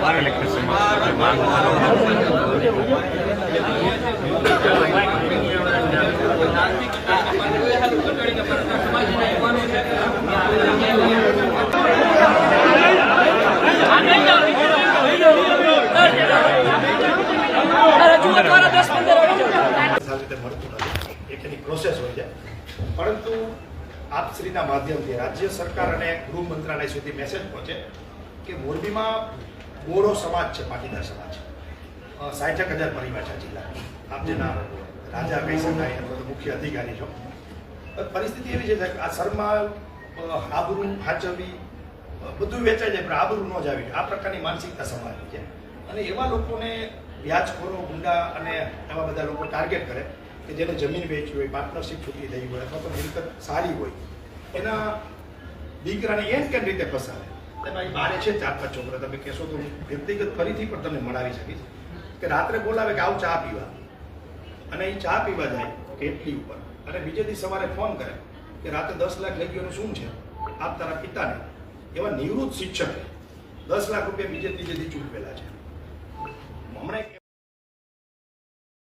બાર ઇલેક્ટ્રિસિટીમાં જે માંગ સારી રીતે મળતું નથી. એક એની પ્રોસેસ હોય છે. પરંતુ આપશ્રીના માધ્યમથી રાજ્ય સરકાર અને ગૃહ મંત્રાલય સુધી મેસેજ પહોંચે કે મોરબીમાં બોરો સમાજ છે પાટીદાર સમાજ. સાઠક હજાર પરિવાર છે જિલ્લા. આપ જેના રાજા કહી શકાય અથવા તો મુખ્ય અધિકારી છો. પરિસ્થિતિ એવી છે કે આ શર્મા આબરૂ હાચવી બધું વેચાઈ જાય પણ આબરૂ ન જ આવી આ પ્રકારની માનસિકતા સમાજની છે. અને એવા લોકોને વ્યાજખોરો, ગુંડા અને એવા બધા લોકો ટાર્ગેટ કરે કે જેને જમીન વેચવી હોય પાર્ટનરશીપ છૂટી થઈ હોય અથવા તો મિલકત સારી હોય, એના દીકરાને એમ કેમ રીતે ફસાવે? તમારી બારે છે, ચાર પાંચ છોકરા, તમે કહેશો તો વ્યક્તિગત ફરીથી પણ તમને મળાવી શકીશ કે રાત્રે બોલાવે કે આવું ચા પીવા. અને એ ચા પીવા જાય કેટલી ઉપર. અને બીજે દિવસ સવારે ફોન કરે કે રાતે દસ લાખ લઈ ગયોનું શું છે? આપ તારા પિતાને એવા નિવૃત્ત શિક્ષકે દસ લાખ રૂપિયા બીજે ત્રીજેથી ચૂકવેલા છે.